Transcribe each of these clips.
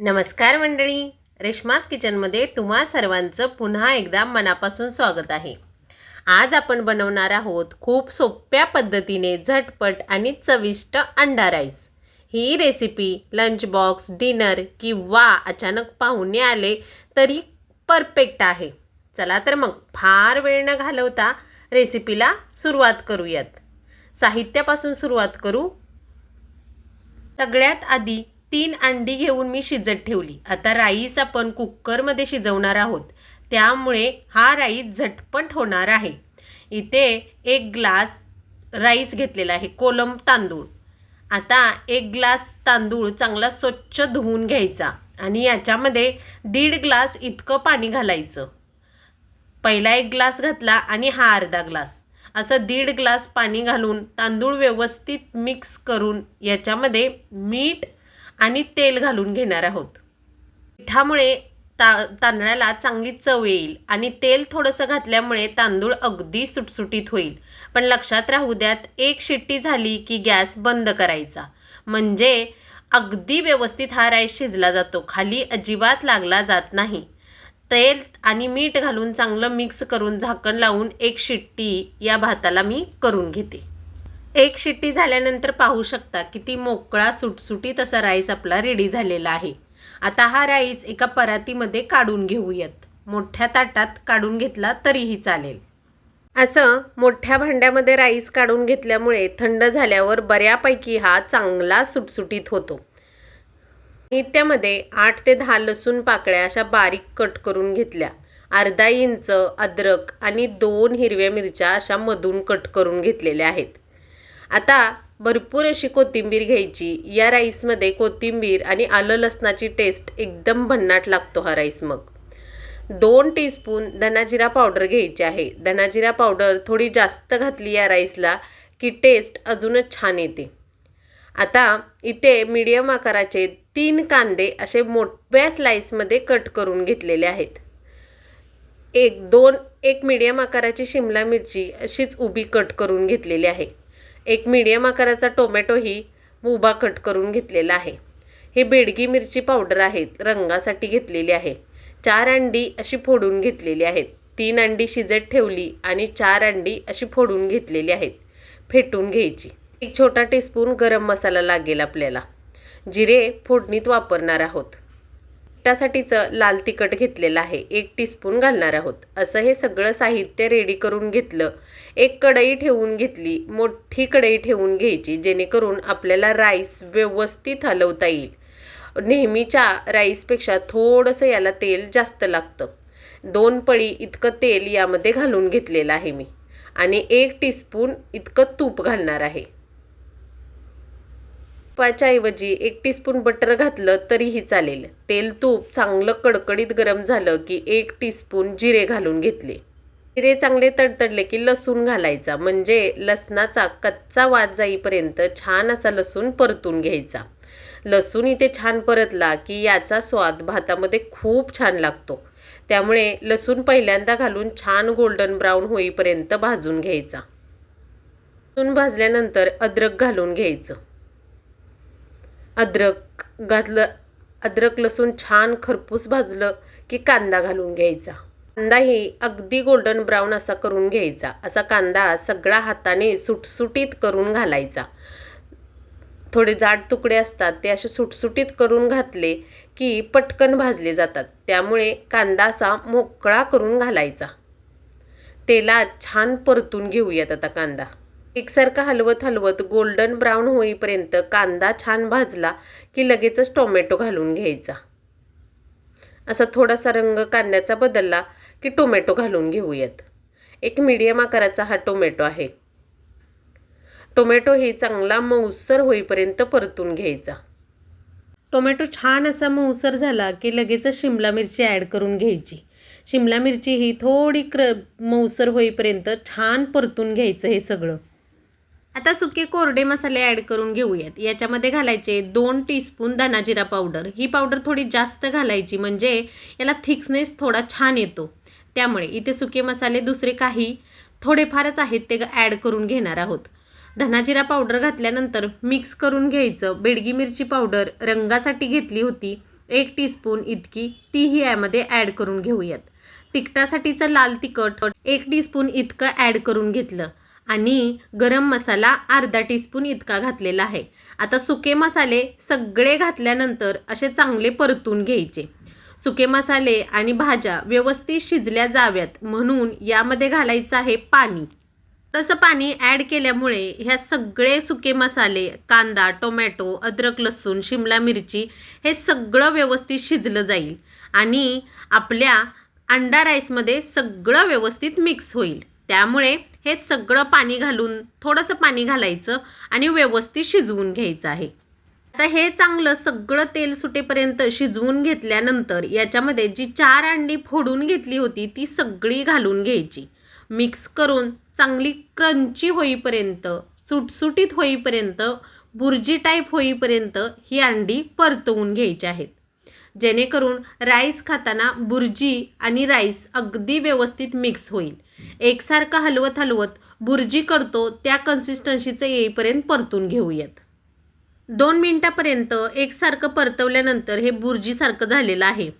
नमस्कार मंडळी. रेश्माच किचनमध्ये तुम्हा सर्वांचं पुन्हा एकदा मनापासून स्वागत आहे. आज आपण बनवणार आहोत खूप सोप्या पद्धतीने झटपट आणि चविष्ट अंडा राईस. ही रेसिपी लंच बॉक्स डिनर किंवा अचानक पाहुणे आले तरी परफेक्ट आहे. चला तर मग फार वेळ न घालवता रेसिपीला सुरुवात करूयात. साहित्यापासून सुरुवात करू. सगळ्यात आधी तीन अंडी घेऊन मी शिजत ठेवली. आता राईस आपण कुकरमध्ये शिजवणार आहोत. त्यामुळे हा राईस झटपट होणार आहे. इथे एक ग्लास राईस घेतलेला आहे कोलम तांदूळ. आता एक ग्लास तांदूळ चांगला स्वच्छ धुवून घ्यायचा आणि याच्यामध्ये दीड ग्लास इतकं पाणी घालायचं. पहिला एक ग्लास घातला आणि हा अर्धा ग्लास. असं दीड ग्लास पाणी घालून तांदूळ व्यवस्थित मिक्स करून याच्यामध्ये मीठ आणि तेल घालून घेणार आहोत. पिठामुळे ता तांदळाला चांगली चव येईल आणि तेल थोडंसं घातल्यामुळे तांदूळ अगदी सुटसुटीत होईल. पण लक्षात राहू द्यात एक शिट्टी झाली की गॅस बंद करायचा. म्हणजे अगदी व्यवस्थित हा राईस शिजला जातो खाली अजिबात लागला जात नाही. तेल आणि मीठ घालून चांगलं मिक्स करून झाकण लावून एक शिट्टी या भाताला मी करून घेते. एक शिट्टी झाल्यानंतर पाहू शकता किती मोकळा सुटसुटीत असा राईस आपला रेडी झालेला आहे. आता हा राईस एका परातीमध्ये काढून घेऊयात. मोठ्या ताटात काढून घेतला तरीही चालेल. असं मोठ्या भांड्यामध्ये राईस काढून घेतल्यामुळे थंड झाल्यावर बऱ्यापैकी हा चांगला सुटसुटीत होतो. मी त्यामध्ये आठ ते दहा लसूण पाकळ्या अशा बारीक कट करून घेतल्या. अर्धा इंच अद्रक आणि दोन हिरव्या मिरच्या अशा मधून कट करून घेतलेल्या आहेत. आता भरपूर अशी कोथिंबीर घ्यायची. या राईसमध्ये कोथिंबीर आणि आलं लसणाची टेस्ट एकदम भन्नाट लागतो हा राईस मग. दोन टीस्पून धनाजिरा पावडर घ्यायची आहे. धनाजिरा पावडर थोडी जास्त घातली या राईसला की टेस्ट अजूनच छान येते. आता इथे मीडियम आकाराचे तीन कांदे असे मोठ्या स्लाईसमध्ये कट करून घेतलेले आहेत. एक दोन एक मीडियम आकाराची शिमला मिरची अशीच उभी कट करून घेतलेली आहे. एक मीडियम आकाराचा टोमॅटोही उभा कट करून घेतलेला आहे. हे बेडगी मिरची पावडर आहेत रंगासाठी घेतलेली आहे. चार अंडी अशी फोडून घेतलेली आहेत. तीन अंडी शिजत ठेवली आणि चार अंडी अशी फोडून घेतलेली आहेत. फेटून घ्यायची. एक छोटा टीस्पून गरम मसाला लागेल आपल्याला. जिरे फोडणीत वापरणार आहोत. त्यासाठीचं लाल तिखट घेतलेलं आहे. एक टीस्पून घालणार आहोत. असं हे सगळं साहित्य रेडी करून घेतलं. एक कढई ठेवून घेतली. मोठी कढई ठेवून घ्यायची जेणेकरून आपल्याला राईस व्यवस्थित हलवता येईल. नेहमीच्या राईसपेक्षा थोडंसं याला तेल जास्त लागतं. दोन पळी इतकं तेल यामध्ये घालून घेतलेलं आहे मी. आणि एक टीस्पून इतकं तूप घालणार आहे. तुपाच्या ऐवजी एक टीस्पून बटर घातलं तरीही चालेल. तेल तूप चांगलं कडकडीत गरम झालं की एक टीस्पून जिरे घालून घेतले. जिरे चांगले तडतडले की लसूण घालायचा. म्हणजे लसणाचा कच्चा वाद जाईपर्यंत छान असा लसूण परतून घ्यायचा. लसूण इथे छान परतला की याचा स्वाद भातामध्ये खूप छान लागतो. त्यामुळे लसूण पहिल्यांदा घालून छान गोल्डन ब्राऊन होईपर्यंत भाजून घ्यायचा. लसूण भाजल्यानंतर अद्रक घालून घ्यायचं. अद्रक घातलं अद्रक लसूण छान खरपूस भाजलं की कांदा घालून घ्यायचा. कांदाही अगदी गोल्डन ब्राऊन असा करून घ्यायचा. असा कांदा सगळा हाताने सुटसुटीत करून घालायचा. थोडे जाड तुकडे असतात ते असे सुटसुटीत करून घातले की पटकन भाजले जातात. त्यामुळे कांदा असा मोकळा करून घालायचा. तेलात छान परतून घेऊयात आता कांदा. एकसारखा हलवत हलवत गोल्डन ब्राऊन होईपर्यंत कांदा छान भाजला की लगेचच टोमॅटो घालून घ्यायचा. असा थोडासा रंग कांद्याचा बदलला की टोमॅटो घालून घेऊयात. एक मीडियम आकाराचा हा टोमॅटो आहे. टोमॅटो ही चांगला मऊसर होईपर्यंत परतून घ्यायचा. टोमॅटो छान असा मऊसर झाला की लगेचच शिमला मिरची ॲड करून घ्यायची. शिमला मिरची ही थोडी क्र मऊसर होईपर्यंत छान परतून घ्यायचं हे सगळं. आता सुके कोरडे मसाले ॲड करून घेऊयात. याच्यामध्ये घालायचे दोन टीस्पून धनाजिरा पावडर ही पावडर थोडी जास्त घालायची म्हणजे याला थिक्सनेस थोडा छान येतो. त्यामुळे इथे सुके मसाले दुसरे काही थोडेफारच आहेत ते ॲड करून घेणार आहोत. धनाजिरा पावडर घातल्यानंतर मिक्स करून घ्यायचं. बेडगी मिरची पावडर रंगासाठी घेतली होती. एक टीस्पून इतकी तीही यामध्ये ॲड करून घेऊयात. तिखटासाठीचं लाल तिखट एक टीस्पून इतकं ॲड करून घेतलं. आणि गरम मसाला अर्धा टीस्पून इतका घातलेला आहे. आता सुके मसाले सगळे घातल्यानंतर असे चांगले परतून घ्यायचे. सुके मसाले आणि भाज्या व्यवस्थित शिजल्या जाव्यात म्हणून यामध्ये घालायचं आहे पाणी. तसं पाणी ॲड केल्यामुळे ह्या सगळे सुके मसाले कांदा टोमॅटो अद्रक लसूण शिमला मिरची हे सगळं व्यवस्थित शिजलं जाईल आणि आपल्या अंडा राईसमध्ये सगळं व्यवस्थित मिक्स होईल. त्यामुळे हे सगळं पाणी घालून थोडंसं पाणी घालायचं आणि व्यवस्थित शिजवून घ्यायचं आहे. आता हे चांगलं सगळं तेल सुटेपर्यंत शिजवून घेतल्यानंतर याच्यामध्ये जी चार अंडी फोडून घेतली होती ती सगळी घालून घ्यायची. मिक्स करून चांगली क्रंची होईपर्यंत सुटसुटीत होईपर्यंत बुर्जी टाईप होईपर्यंत ही अंडी परतवून घ्यायची आहेत. जेणेकरून राईस खाताना बुर्जी आणि राईस अगदी व्यवस्थित मिक्स होईल. एकसारखं हलवत हलवत बुर्जी करतो त्या कन्सिस्टन्सीचं येईपर्यंत परतून घेऊयात. दोन मिनटापर्यंत एकसारखं परतवल्यानंतर हे बुर्जीसारखं झालेलं आहे.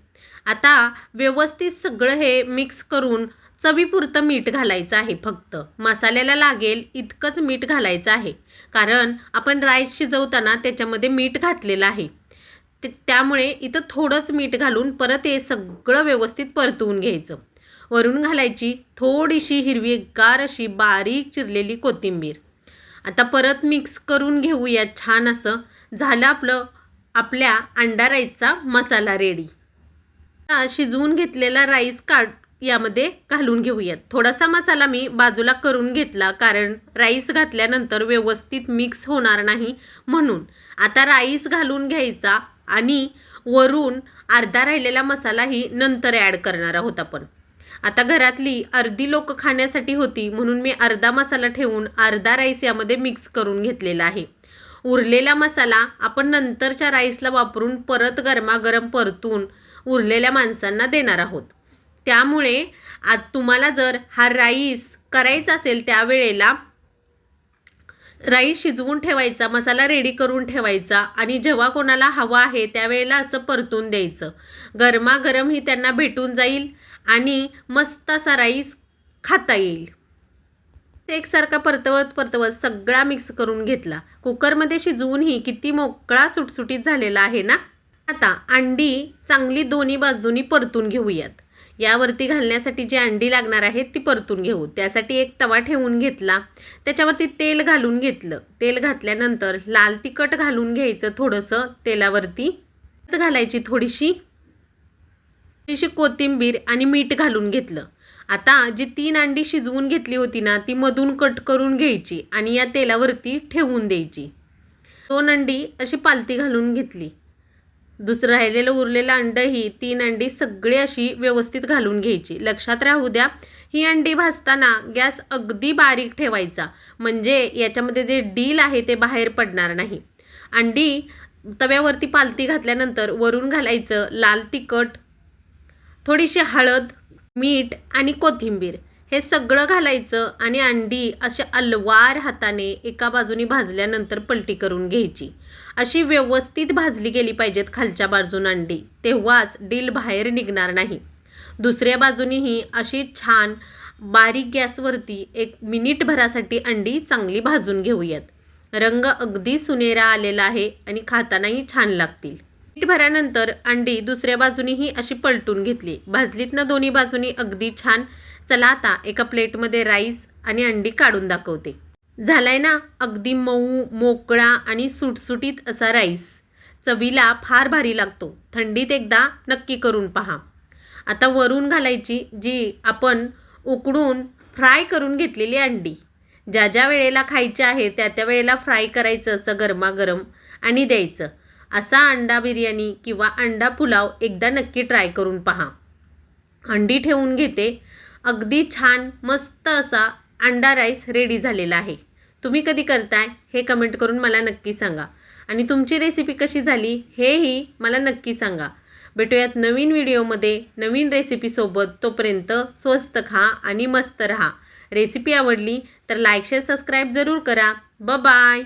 आता व्यवस्थित सगळं हे मिक्स करून चवीपुरतं मीठ घालायचं आहे फक्त. मसाल्याला लागेल इतकंच मीठ घालायचं आहे. कारण आपण राईस शिजवताना त्याच्यामध्ये मीठ घातलेलं आहे. ते त्यामुळे इथं थोडंच मीठ घालून परत हे सगळं व्यवस्थित परतवून घ्यायचं. वरून घालायची थोडीशी हिरवीगार अशी बारीक चिरलेली कोथिंबीर. आता परत मिक्स करून घेऊया छान असं. झालं आपलं आपल्या अंडा राईसचा मसाला रेडी आता शिजवून घेतलेला राईस काढ यामध्ये घालून घेऊयात. थोडासा मसाला मी बाजूला करून घेतला कारण राईस घातल्यानंतर व्यवस्थित मिक्स होणार नाही म्हणून. आता राईस घालून घ्यायचा आणि वरून अर्धा राहिलेला मसालाही नंतर ॲड करणार आहोत आपण. आता घरातली अर्धी लोक खाण्यासाठी होती म्हणून मी अर्धा मसाला ठेवून अर्धा राईस यामध्ये मिक्स करून घेतलेला आहे. उरलेला मसाला आपण नंतरच्या राईसला वापरून परत गरमागरम परतून उरलेल्या माणसांना देणार आहोत. त्यामुळे आज तुम्हाला जर हा राईस करायचा असेल त्यावेळेला राईस शिजवून ठेवायचा मसाला रेडी करून ठेवायचा आणि जेव्हा कोणाला हवा आहे त्यावेळेला असं परतून द्यायचं. गरमागरम ही त्यांना भेटून जाईल. आणि मस्त असा राईस खाता येईल. ते एकसारखा परतवत परतवत सगळा मिक्स करून घेतला. कुकरमध्ये शिजवूनही किती मोकळा सुटसुटीत झालेला आहे ना? आता अंडी चांगली दोन्ही बाजूनी परतून घेऊयात. यावरती घालण्यासाठी जी अंडी लागणार आहेत ती परतून घेऊ. त्यासाठी एक तवा ठेवून घेतला. त्याच्यावरती तेल घालून घेतलं. तेल घातल्यानंतर लाल तिखट घालून घ्यायचं थोडंसं तेलावरती. घालायची थोडीशी थोडीशी कोथिंबीर आणि मीठ घालून घेतलं. आता जी तीन अंडी शिजवून घेतली होती ना ती मधून कट करून घ्यायची आणि या तेलावरती ठेवून द्यायची. दोन अंडी अशी पालती घालून घेतली. दुसरं राहिलेलं उरलेलं अंड ही तीन अंडी सगळी अशी व्यवस्थित घालून घ्यायची. लक्षात राहू द्या ही अंडी भाजताना गॅस अगदी बारीक ठेवायचा. म्हणजे याच्यामध्ये जे डील आहे ते बाहेर पडणार नाही. अंडी तव्यावरती पालती घातल्यानंतर वरून घालायचं लाल तिखट थोडीशी हळद मीठ आणि कोथिंबीर हे सगळं घालायचं आणि अंडी अशा अलवार हाताने एका बाजूने भाजल्यानंतर पलटी करून घ्यायची. अशी व्यवस्थित भाजली गेली पाहिजेत खालच्या बाजून अंडी. तेव्हाच डील बाहेर निघणार नाही. दुसऱ्या बाजूनेही अशी छान बारीक गॅसवरती एक मिनिटभरासाठी अंडी चांगली भाजून घेऊयात. रंग अगदी सुनेरा आलेला आहे आणि खातानाही छान लागतील. भरानंतर अंडी दुसऱ्या बाजूनीही अशी पलटून घेतली. भाजलीत ना दोन्ही बाजूनी अगदी छान. चला आता एका प्लेटमध्ये राईस आणि अंडी काढून दाखवते. झालाय ना अगदी मऊ मोकळा आणि सुटसुटीत असा राईस. चवीला फार भारी लागतो. थंडीत एकदा नक्की करून पहा. आता वरून घालायची जी आपण उकडून फ्राय करून घेतलेली अंडी. ज्या ज्या वेळेला खायची आहे त्या त्या वेळेला फ्राय करायचं असं गरमागरम आणि द्यायचं. असा अंडा बिर्याणी किंवा अंडा पुलाव एकदा नक्की ट्राय करून पहा. अंडी ठेवून घेते. अगदी छान मस्त असा अंडा राईस रेडी झालेला आहे. तुम्ही कधी करताय हे कमेंट करून मला नक्की सांगा. आणि तुमची रेसिपी कशी झाली हेही मला नक्की सांगा. भेटूयात नवीन व्हिडिओमध्ये नवीन रेसिपीसोबत तोपर्यंत स्वस्त खा आणि मस्त रहा. रेसिपी आवडली तर लाईक शेअर सबस्क्राईब जरूर करा. ब बाय